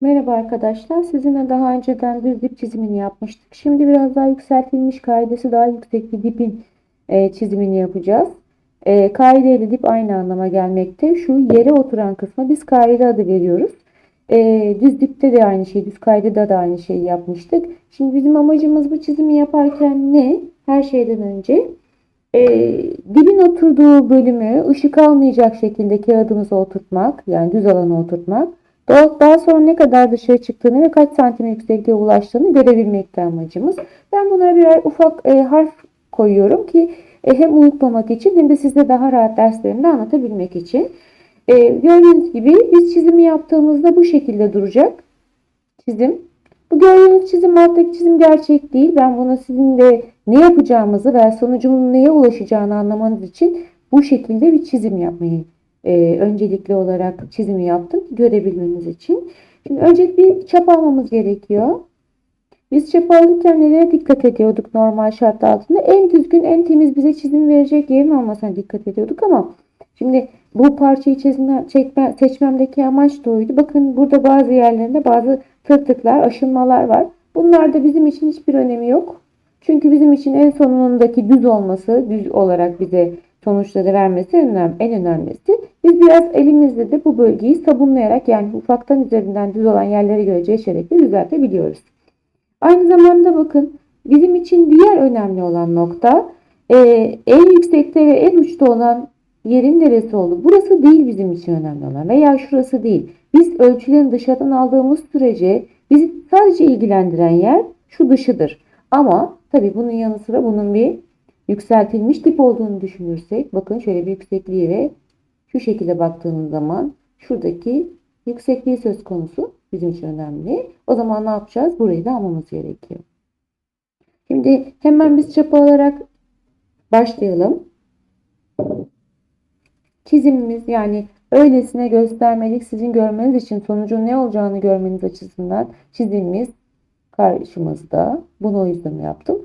Merhaba arkadaşlar. Sizinle daha önceden düz dip çizimini yapmıştık. Şimdi biraz daha yükseltilmiş kaidesi daha yüksek bir dipin e, çizimini yapacağız. E, kaide ile dip aynı anlama gelmekte. Şu yere oturan kısma biz kaide adı veriyoruz. E, düz dipte de aynı şey, düz kaidede de aynı şeyi yapmıştık. Şimdi bizim amacımız bu çizimi yaparken ne? Her şeyden önce e, dibin oturduğu bölümü ışık almayacak şekilde kağıdımıza oturtmak, yani düz alana oturtmak. Daha, sonra ne kadar dışarı çıktığını ve kaç santim yüksekliğe ulaştığını görebilmekte amacımız. Ben bunlara birer ufak e, harf koyuyorum ki e, hem unutmamak için hem de size daha rahat derslerimde anlatabilmek için. E, gördüğünüz gibi biz çizimi yaptığımızda bu şekilde duracak çizim. Bu gördüğünüz çizim alttaki çizim gerçek değil. Ben buna sizin de ne yapacağımızı ve sonucumun neye ulaşacağını anlamanız için bu şekilde bir çizim yapmayı e, öncelikli olarak çizimi yaptım görebilmeniz için. Şimdi önce bir çap almamız gerekiyor. Biz çap alırken nelere dikkat ediyorduk normal şartlar altında? En düzgün, en temiz bize çizim verecek yerin olmasına dikkat ediyorduk ama şimdi bu parçayı çizme, çekme, seçmemdeki amaç da oydu. Bakın burada bazı yerlerinde bazı tırtıklar, aşınmalar var. Bunlar da bizim için hiçbir önemi yok. Çünkü bizim için en sonundaki düz olması, düz olarak bize sonuçları vermesi en, önemli, en önemlisi. Biz biraz elimizle de bu bölgeyi sabunlayarak yani ufaktan üzerinden düz olan yerlere göre geçerek de düzeltebiliyoruz. Aynı zamanda bakın bizim için diğer önemli olan nokta e, en yüksekte ve en uçta olan yerin neresi oldu? Burası değil bizim için önemli olan veya şurası değil. Biz ölçülerini dışarıdan aldığımız sürece bizi sadece ilgilendiren yer şu dışıdır. Ama tabii bunun yanı sıra bunun bir yükseltilmiş tip olduğunu düşünürsek bakın şöyle bir yüksekliği ve şu şekilde baktığınız zaman şuradaki yüksekliği söz konusu bizim için önemli. O zaman ne yapacağız? Burayı da almamız gerekiyor. Şimdi hemen biz çapa olarak başlayalım. Çizimimiz yani öylesine göstermelik sizin görmeniz için sonucun ne olacağını görmeniz açısından çizimimiz karşımızda. Bunu o yüzden yaptım.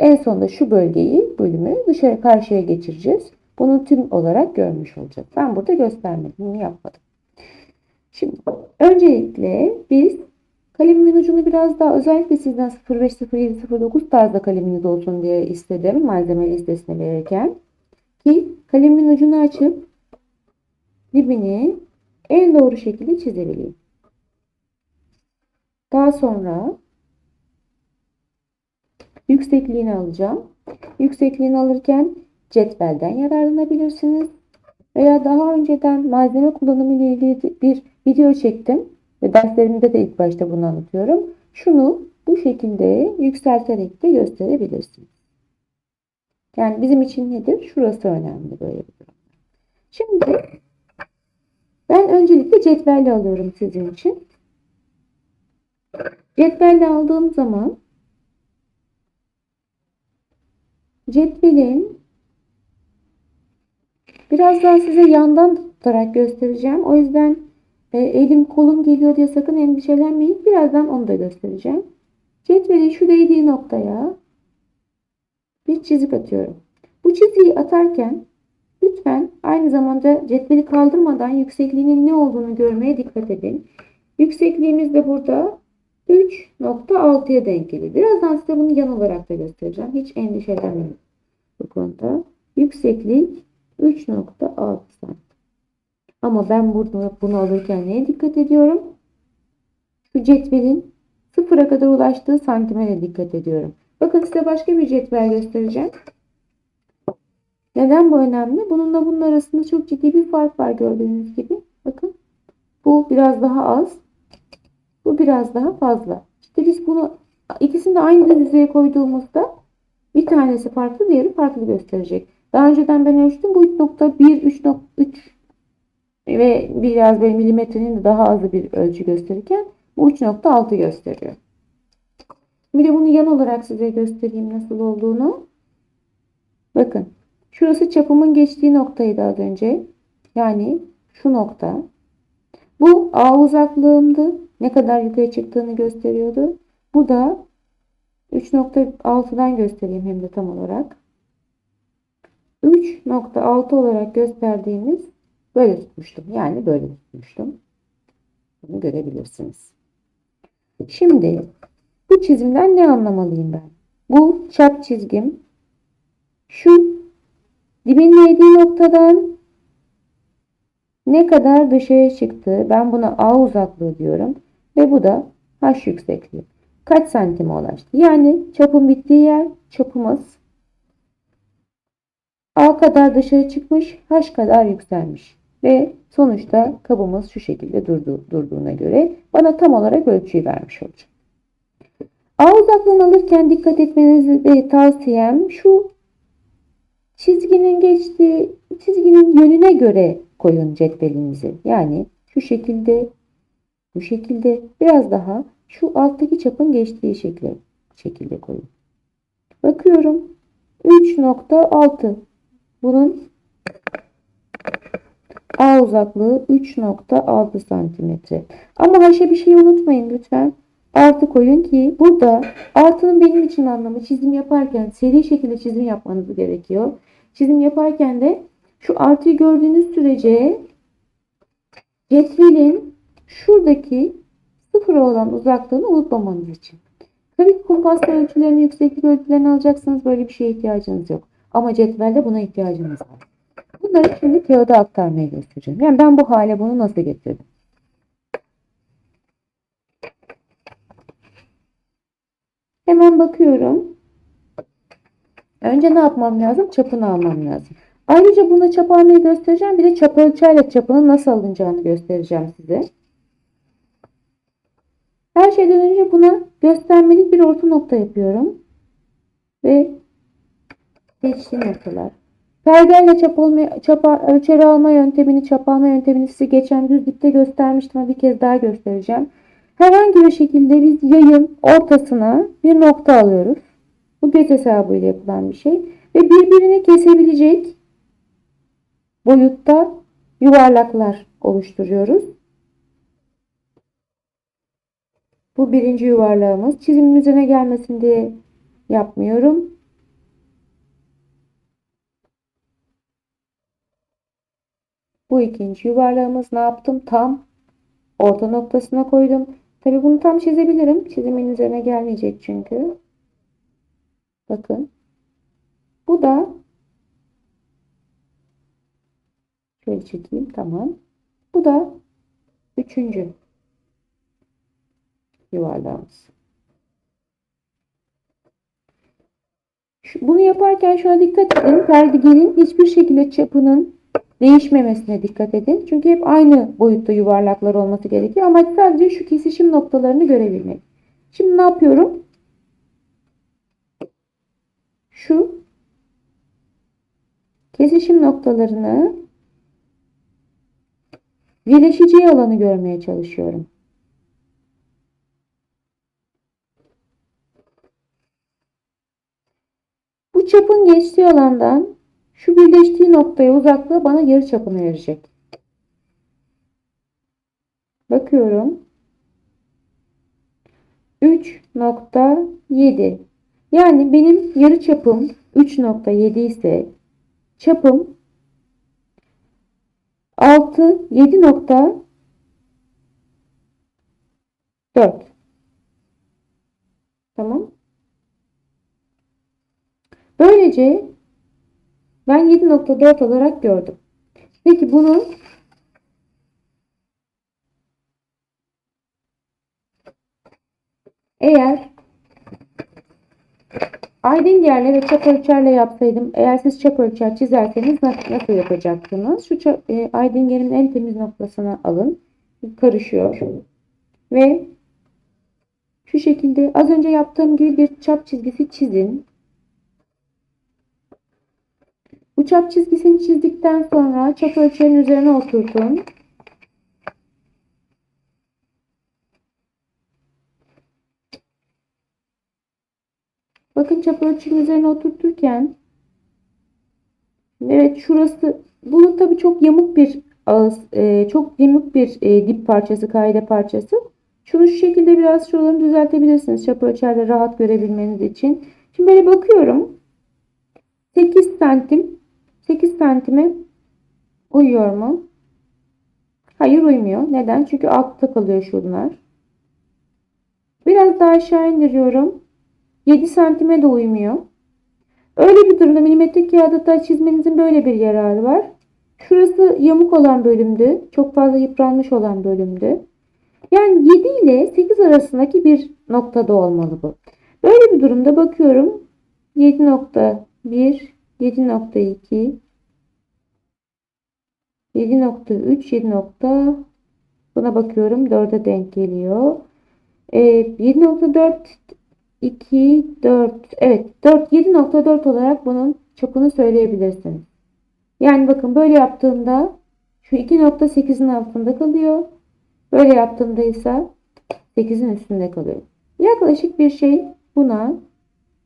En sonunda şu bölgeyi, bölümü dışarı karşıya geçireceğiz. Bunu tüm olarak görmüş olacak. Ben burada göstermedim, yapmadım. Şimdi öncelikle biz kalemimin ucunu biraz daha özellikle sizden 05, 07, 09 tarzda kaleminiz olsun diye istedim malzeme listesine verirken. Ki kalemin ucunu açıp dibini en doğru şekilde çizebileyim. Daha sonra Yüksekliğini alacağım. Yüksekliğini alırken cetvelden yararlanabilirsiniz. Veya daha önceden malzeme kullanımı ile ilgili bir video çektim. Ve derslerimde de ilk başta bunu anlatıyorum. Şunu bu şekilde yükselterek de gösterebilirsiniz. Yani bizim için nedir? Şurası önemli böyle bir durum. Şimdi ben öncelikle cetvelle alıyorum sizin için. Cetvelle aldığım zaman Cetvelin biraz daha size yandan tutarak göstereceğim. O yüzden e, elim kolum geliyor diye sakın endişelenmeyin. Birazdan onu da göstereceğim. Cetvelin şu değdiği noktaya bir çizik atıyorum. Bu çiziyi atarken lütfen aynı zamanda cetveli kaldırmadan yüksekliğinin ne olduğunu görmeye dikkat edin. Yüksekliğimiz de burada 3.6'ya denk geliyor. Birazdan size bunu yan olarak da göstereceğim. Hiç endişelenmeyin bu konuda. Yükseklik 3.6 santim. Ama ben burada bunu alırken neye dikkat ediyorum? Şu cetvelin sıfıra kadar ulaştığı santime dikkat ediyorum. Bakın size başka bir cetvel göstereceğim. Neden bu önemli? Bununla bunun arasında çok ciddi bir fark var gördüğünüz gibi. Bakın bu biraz daha az. Bu biraz daha fazla. İşte biz bunu ikisini de aynı düzeye koyduğumuzda bir tanesi farklı diğeri farklı gösterecek. Daha önceden ben ölçtüm. Bu 3.1, 3.3 ve biraz böyle milimetrenin de daha azı bir ölçü gösterirken bu 3.6 gösteriyor. Bir de bunu yan olarak size göstereyim nasıl olduğunu. Bakın. Şurası çapımın geçtiği noktaydı az önce. Yani şu nokta. Bu A uzaklığımdı. Ne kadar yukarı çıktığını gösteriyordu. Bu da 3.6'dan göstereyim hem de tam olarak. 3.6 olarak gösterdiğimiz böyle tutmuştum. Yani böyle tutmuştum. Bunu görebilirsiniz. Şimdi bu çizimden ne anlamalıyım ben? Bu çap çizgim şu dibin değdiği noktadan ne kadar dışarı çıktı? Ben buna A uzaklığı diyorum. Ve bu da H yüksekliği. Kaç santime ulaştı? Yani çapın bittiği yer çapımız A kadar dışarı çıkmış, H kadar yükselmiş. Ve sonuçta kabımız şu şekilde durdu, durduğuna göre bana tam olarak ölçüyü vermiş olacak. A uzaklığını alırken dikkat etmenizi tavsiyem şu çizginin geçtiği çizginin yönüne göre koyun cetvelinizi. Yani şu şekilde bu şekilde biraz daha şu alttaki çapın geçtiği şekilde, şekilde koyun. Bakıyorum 3.6 bunun A uzaklığı 3.6 santimetre. Ama haşa bir şey unutmayın lütfen. Artı koyun ki burada artının benim için anlamı çizim yaparken seri şekilde çizim yapmanız gerekiyor. Çizim yaparken de şu artıyı gördüğünüz sürece cetvelin şuradaki sıfır olan uzaklığını unutmamanız için. Tabii ki kumpas ölçülerini, yükseklik ölçülerini alacaksınız. Böyle bir şeye ihtiyacınız yok. Ama cetvelde buna ihtiyacınız var. Bunları şimdi kağıda aktarmayı göstereceğim. Yani ben bu hale bunu nasıl getirdim? Hemen bakıyorum. Önce ne yapmam lazım? Çapını almam lazım. Ayrıca buna çap almayı göstereceğim. Bir de çap ölçerle çapının nasıl alınacağını göstereceğim size. Her şeyden önce buna göstermelik bir orta nokta yapıyorum. Ve geçtiği noktalar. Pergelle çap, olma, çapa, ölçeri alma yöntemini, çap alma yöntemini size geçen düz dipte göstermiştim ama bir kez daha göstereceğim. Herhangi bir şekilde biz yayın ortasına bir nokta alıyoruz. Bu göz hesabıyla yapılan bir şey. Ve birbirini kesebilecek boyutta yuvarlaklar oluşturuyoruz. Bu birinci yuvarlağımız. Çizimin üzerine gelmesin diye yapmıyorum. Bu ikinci yuvarlağımız ne yaptım? Tam orta noktasına koydum. Tabi bunu tam çizebilirim. Çizimin üzerine gelmeyecek çünkü. Bakın. Bu da şöyle çekeyim. Tamam. Bu da üçüncü yuvarlağımız. Bunu yaparken şuna dikkat edin. Perdigenin hiçbir şekilde çapının değişmemesine dikkat edin. Çünkü hep aynı boyutta yuvarlaklar olması gerekiyor. Ama sadece şu kesişim noktalarını görebilmek. Şimdi ne yapıyorum? Şu kesişim noktalarını birleşeceği alanı görmeye çalışıyorum. Bu çapın geçtiği alandan şu birleştiği noktaya uzaklığı bana yarı çapını verecek. Bakıyorum. 3.7 yani benim yarı çapım 3.7 ise çapım 6 7.4 Tamam. Böylece ben 7.4 olarak gördüm. Peki bunu eğer Aydınger'le ve çap ölçerle yapsaydım, eğer siz çap ölçer çizerseniz nasıl yapacaksınız? Şu çap, e, Aydınger'in en temiz noktasına alın. Karışıyor. Ve şu şekilde az önce yaptığım gibi bir çap çizgisi çizin. Bu çap çizgisini çizdikten sonra çap ölçeğinin üzerine oturtun. Bakın çap ölçünün üzerine oturturken evet şurası bunun tabi çok yamuk bir ağız e, çok yamuk bir e, dip parçası kaide parçası. Şunu şu şekilde biraz şuralarını düzeltebilirsiniz çap ölçerde rahat görebilmeniz için. Şimdi böyle bakıyorum. 8 santim 8 santime uyuyor mu? Hayır uymuyor. Neden? Çünkü altta kalıyor şunlar. Biraz daha aşağı indiriyorum. 7 santime de uymuyor. Öyle bir durumda milimetrik kağıda çizmenizin böyle bir yararı var. Şurası yamuk olan bölümdü. Çok fazla yıpranmış olan bölümdü. Yani 7 ile 8 arasındaki bir noktada olmalı bu. Böyle bir durumda bakıyorum. 7.1, 7.2, 7.3, 7. Buna bakıyorum 4'e denk geliyor. Ee, 7.4 2 4 evet 4 7.4 olarak bunun çapını söyleyebilirsiniz. Yani bakın böyle yaptığımda şu 2.8'in altında kalıyor. Böyle yaptığımda ise 8'in üstünde kalıyor. Yaklaşık bir şey buna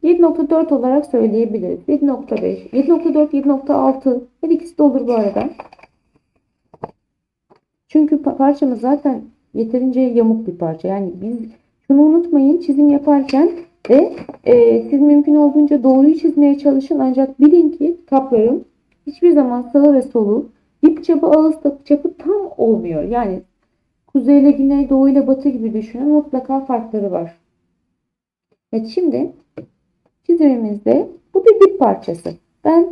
7.4 olarak söyleyebiliriz. 7.5, 7.4, 7.6 her ikisi de olur bu arada. Çünkü parçamız zaten yeterince yamuk bir parça. Yani biz şunu unutmayın çizim yaparken de e, siz mümkün olduğunca doğruyu çizmeye çalışın. Ancak bilin ki kapların hiçbir zaman sağı ve solu dip çapı ağız çapı tam olmuyor. Yani kuzey ile güney doğu ile batı gibi düşünün. Mutlaka farkları var. Evet şimdi çizimimizde bu bir dip parçası. Ben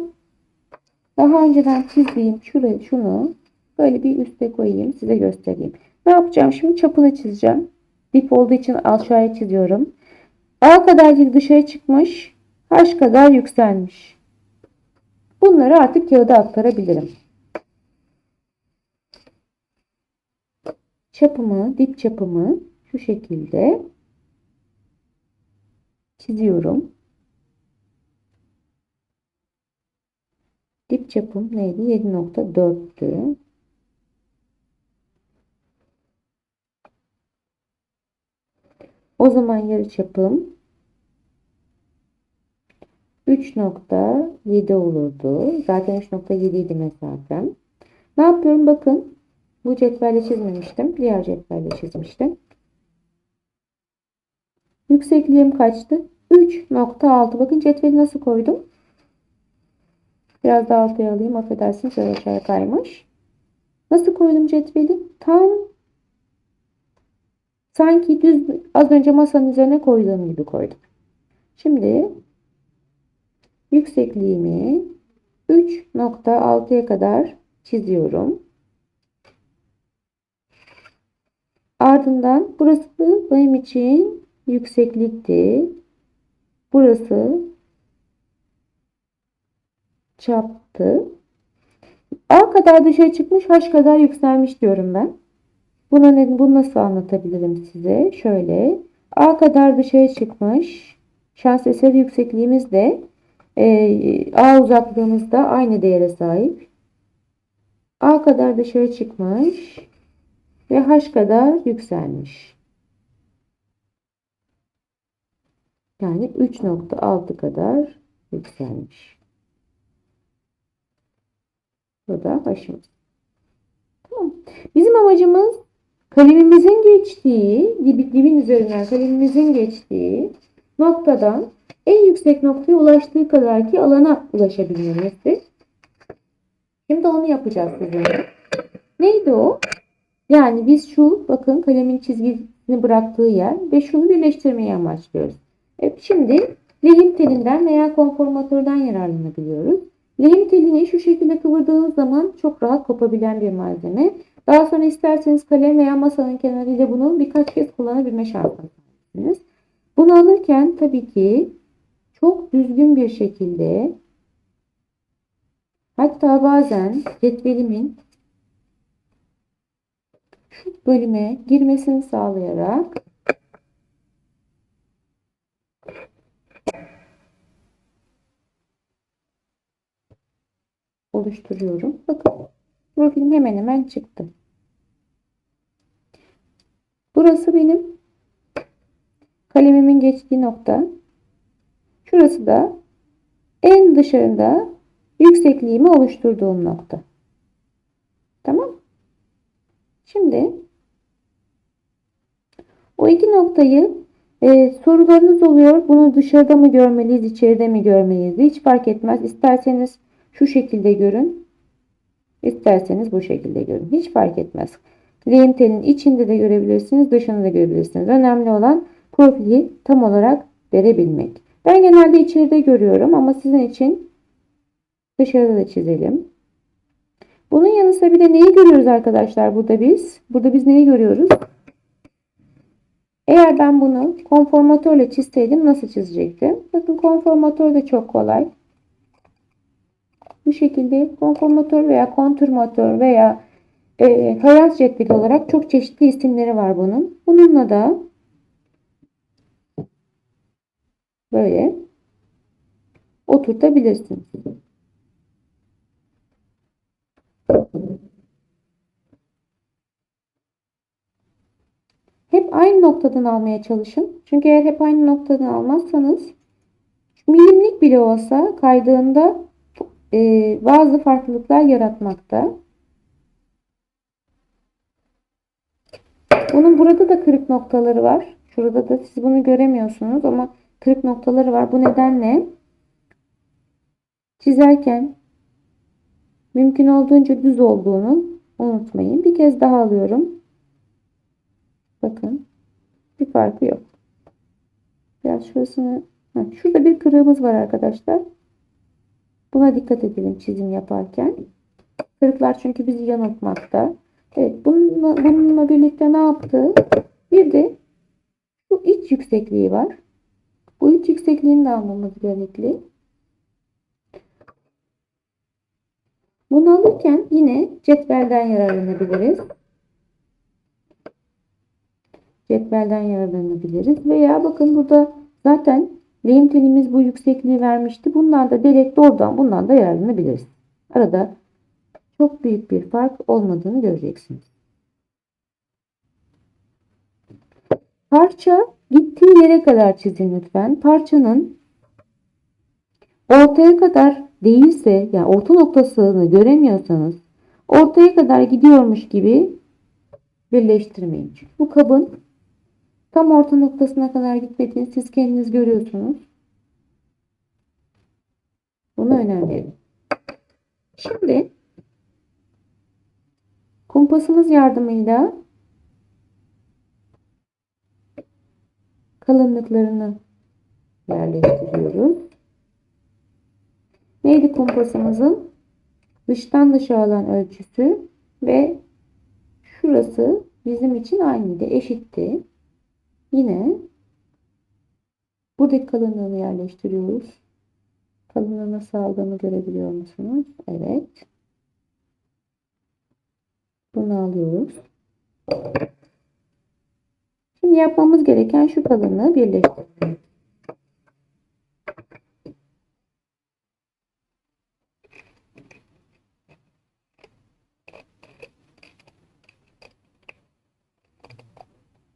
daha önceden çizdiğim şuraya şunu böyle bir üste koyayım size göstereyim. Ne yapacağım? Şimdi çapını çizeceğim. Dip olduğu için aşağıya çiziyorum. A kadar dışarı çıkmış. H kadar yükselmiş. Bunları artık kağıda aktarabilirim. Çapımı, dip çapımı şu şekilde çiziyorum. Dip çapım neydi? 7.4'tü. O zaman yarı çapım 3.7 olurdu. Zaten 3.7 idi mesafem. Ne yapıyorum? Bakın. Bu cetvelle çizmemiştim. Diğer cetvelle çizmiştim. Yüksekliğim kaçtı? 3.6. Bakın cetveli nasıl koydum? Biraz daha altıya alayım. Affedersiniz. Aşağıya kaymış. Nasıl koydum cetveli? Tam Sanki düz az önce masanın üzerine koyduğum gibi koydum. Şimdi yüksekliğimi 3.6'ya kadar çiziyorum. Ardından burası benim için yükseklikti. Burası çaptı. A kadar dışarı çıkmış, H kadar yükselmiş diyorum ben. Buna ne, bunu nasıl anlatabilirim size? Şöyle. A kadar dışarı çıkmış. Şans eseri yüksekliğimiz de e, A uzaklığımızda aynı değere sahip. A kadar dışarı çıkmış ve H kadar yükselmiş. Yani 3.6 kadar yükselmiş. Bu da H'ımız. Tamam. Bizim amacımız kalemimizin geçtiği, dib, dibin üzerinden kalemimizin geçtiği noktadan en yüksek noktaya ulaştığı kadar ki alana ulaşabilmemizi. Şimdi onu yapacağız sizinle. Neydi o? Yani biz şu bakın kalemin çizgisini bıraktığı yer ve şunu birleştirmeyi amaçlıyoruz. Evet, şimdi lehim telinden veya konformatörden yararlanabiliyoruz. Lehim telini şu şekilde kıvırdığınız zaman çok rahat kopabilen bir malzeme. Daha sonra isterseniz kalem veya masanın kenarıyla bunu birkaç kez kullanabilme şansına. Bunu alırken tabii ki çok düzgün bir şekilde hatta bazen cetvelimin şu bölüme girmesini sağlayarak oluşturuyorum. Bakın profilim hemen hemen çıktı. Burası benim kalemimin geçtiği nokta. Şurası da en dışarıda yüksekliğimi oluşturduğum nokta. Tamam. Şimdi o iki noktayı e, sorularınız oluyor. Bunu dışarıda mı görmeliyiz, içeride mi görmeliyiz? Hiç fark etmez. İsterseniz şu şekilde görün. İsterseniz bu şekilde görün. Hiç fark etmez. Lehim telin içinde de görebilirsiniz, dışında da görebilirsiniz. Önemli olan profili tam olarak verebilmek. Ben genelde içeride görüyorum ama sizin için dışarıda da çizelim. Bunun yanı sıra bir de neyi görüyoruz arkadaşlar burada biz? Burada biz neyi görüyoruz? Eğer ben bunu konformatörle çizseydim nasıl çizecektim? Bakın konformatör de çok kolay. Bu şekilde konformatör veya kontürmatör veya e, hayat cetveli olarak çok çeşitli isimleri var bunun. Bununla da böyle oturtabilirsiniz. Hep aynı noktadan almaya çalışın. Çünkü eğer hep aynı noktadan almazsanız milimlik bile olsa kaydığında e, bazı farklılıklar yaratmakta. Bunun burada da kırık noktaları var. Şurada da siz bunu göremiyorsunuz ama kırık noktaları var. Bu nedenle çizerken mümkün olduğunca düz olduğunu unutmayın. Bir kez daha alıyorum. Bakın. Bir farkı yok. Biraz şurasını Heh, şurada bir kırığımız var arkadaşlar. Buna dikkat edelim çizim yaparken. Kırıklar çünkü bizi yanıltmakta. Evet bununla, bununla birlikte ne yaptı? Bir de bu iç yüksekliği var. Bu iç yüksekliğini de almamız gerekli. Bunu alırken yine cetvelden yararlanabiliriz. Cetvelden yararlanabiliriz. Veya bakın burada zaten lehim telimiz bu yüksekliği vermişti. Bundan da direkt doğrudan bundan da yararlanabiliriz. Arada çok büyük bir fark olmadığını göreceksiniz. Parça gittiği yere kadar çizin lütfen. Parçanın ortaya kadar değilse yani orta noktasını göremiyorsanız ortaya kadar gidiyormuş gibi birleştirmeyin. Çünkü bu kabın tam orta noktasına kadar gitmediğini siz kendiniz görüyorsunuz. Buna önem. Şimdi kumpasımız yardımıyla kalınlıklarını yerleştiriyoruz. Neydi kumpasımızın? Dıştan dışa alan ölçüsü ve şurası bizim için aynıydı, eşitti. Yine buradaki kalınlığını yerleştiriyoruz. Kalınlığı nasıl aldığını görebiliyor musunuz? Evet. Bunu alıyoruz. Şimdi yapmamız gereken şu kalınlığı birleştirmek.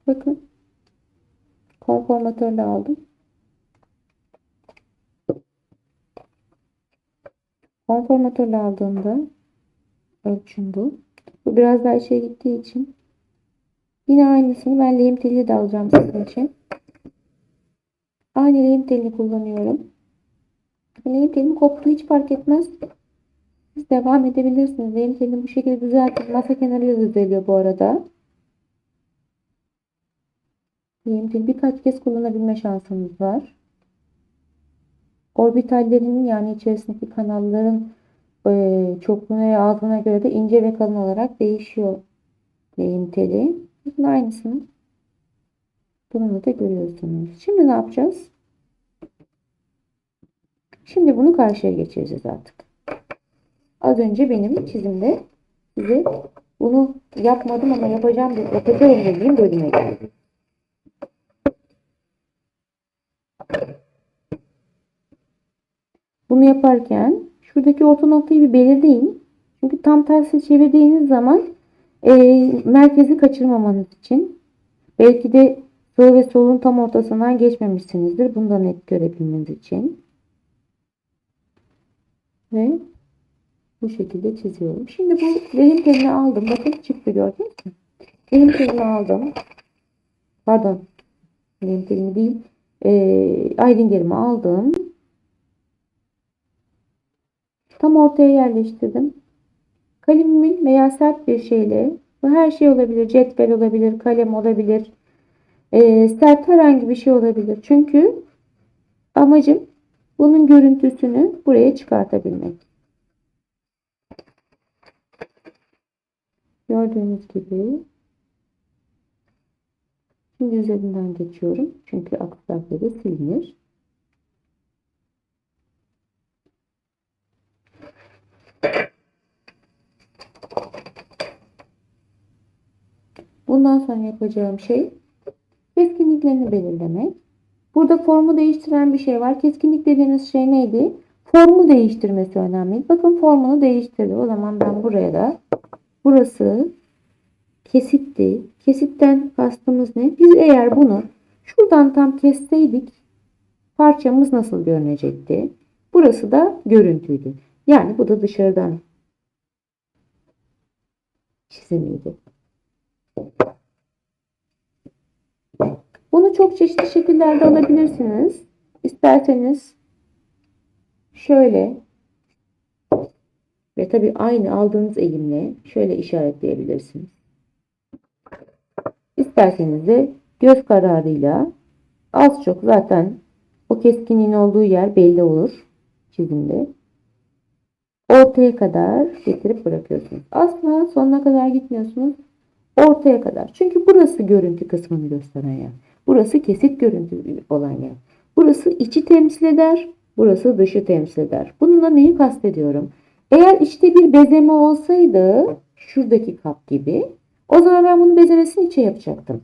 Bakın. Konformatörle aldım. Konformatörle aldığımda ölçüm bu. Bu biraz daha işe gittiği için yine aynısını ben lehim teli de alacağım sizin için. Aynı lehim telini kullanıyorum. Lehim telim koptu hiç fark etmez. Siz devam edebilirsiniz. Lehim telini bu şekilde düzeltin. Masa kenarıyla düzeliyor bu arada. Teli birkaç kez kullanabilme şansınız var. Orbitallerin yani içerisindeki kanalların e, çokluğuna ve ağzına göre de ince ve kalın olarak değişiyor lehim teli. Bakın aynısını bunu da görüyorsunuz. Şimdi ne yapacağız? Şimdi bunu karşıya geçireceğiz artık. Az önce benim çizimde size bunu yapmadım ama yapacağım yapacağım dediğim bölüme geldi. Bunu yaparken şuradaki orta noktayı bir belirleyin. Çünkü tam tersi çevirdiğiniz zaman e, merkezi kaçırmamanız için belki de sağ ve solun tam ortasından geçmemişsinizdir. Bunu da net görebilmeniz için. Ve bu şekilde çiziyorum. Şimdi bu lehim telini aldım. Bakın çıktı gördünüz mü? Lehim telini aldım. Pardon. Lehim telini değil. E, Aydıngerimi aldım. Tam ortaya yerleştirdim. Kalemimin veya sert bir şeyle bu her şey olabilir. Cetvel olabilir, kalem olabilir. e, sert herhangi bir şey olabilir. Çünkü amacım bunun görüntüsünü buraya çıkartabilmek. Gördüğünüz gibi şimdi üzerinden geçiyorum. Çünkü aksi takdirde silinir. Bundan sonra yapacağım şey keskinliklerini belirlemek. Burada formu değiştiren bir şey var. Keskinlik dediğimiz şey neydi? Formu değiştirmesi önemli. Bakın formunu değiştirdi. O zaman ben buraya da burası kesitti. Kesitten kastımız ne? Biz eğer bunu şuradan tam kesseydik parçamız nasıl görünecekti? Burası da görüntüydü. Yani bu da dışarıdan çizimiydi. Bunu çok çeşitli şekillerde alabilirsiniz. İsterseniz şöyle ve tabii aynı aldığınız eğimle şöyle işaretleyebilirsiniz. İsterseniz de göz kararıyla az çok zaten o keskinliğin olduğu yer belli olur çizimde. Ortaya kadar getirip bırakıyorsunuz. Asla sonuna kadar gitmiyorsunuz. Ortaya kadar. Çünkü burası görüntü kısmını gösteren yer. Burası kesit görüntü olan yer. Burası içi temsil eder. Burası dışı temsil eder. Bununla neyi kastediyorum? Eğer içte bir bezeme olsaydı şuradaki kap gibi o zaman ben bunun bezemesini içe yapacaktım.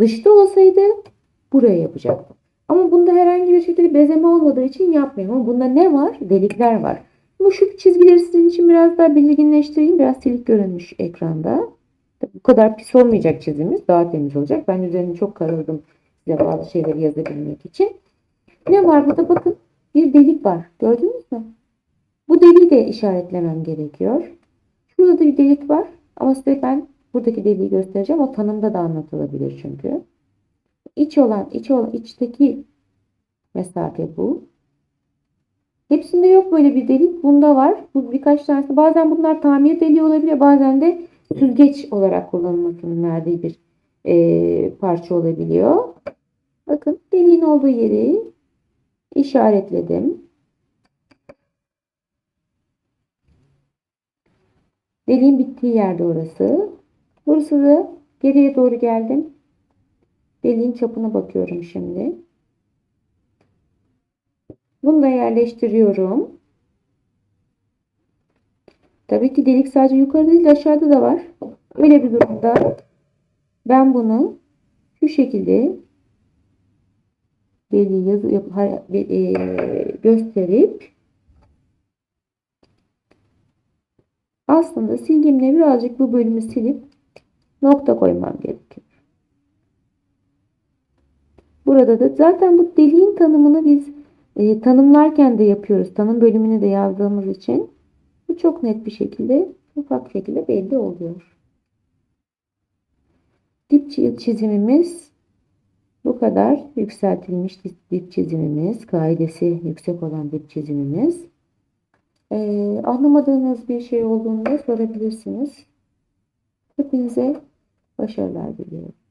Dışta olsaydı buraya yapacaktım. Ama bunda herhangi bir şekilde bezeme olmadığı için yapmıyorum. Ama bunda ne var? Delikler var. Bu şu çizgileri sizin için biraz daha belirginleştireyim. Biraz silik görünmüş ekranda. Bu kadar pis olmayacak çizimiz. Daha temiz olacak. Ben üzerine çok karıldım size bazı şeyleri yazabilmek için. Ne var burada? Bakın bir delik var. Gördünüz mü? Bu deliği de işaretlemem gerekiyor. Şurada da bir delik var. Ama size ben buradaki deliği göstereceğim. O tanımda da anlatılabilir çünkü. İç olan, iç olan, içteki mesafe bu. Hepsinde yok böyle bir delik. Bunda var. Bu birkaç tanesi. Bazen bunlar tamir deliği olabiliyor. Bazen de süzgeç olarak kullanılmasının verdiği bir e, parça olabiliyor. Bakın deliğin olduğu yeri işaretledim. Deliğin bittiği yerde orası. Burası da geriye doğru geldim. Deliğin çapına bakıyorum şimdi. Bunu da yerleştiriyorum. Tabii ki delik sadece yukarıda değil aşağıda da var. Öyle bir durumda ben bunu şu şekilde deliği yazı e, gösterip aslında silgimle birazcık bu bölümü silip nokta koymam gerekiyor. Burada da zaten bu deliğin tanımını biz e, tanımlarken de yapıyoruz. Tanım bölümünü de yazdığımız için bu çok net bir şekilde ufak şekilde belli oluyor. Dip çizimimiz bu kadar yükseltilmiş dip çizimimiz, kaidesi yüksek olan dip çizimimiz. Ee, anlamadığınız bir şey olduğunda sorabilirsiniz. Hepinize başarılar diliyorum.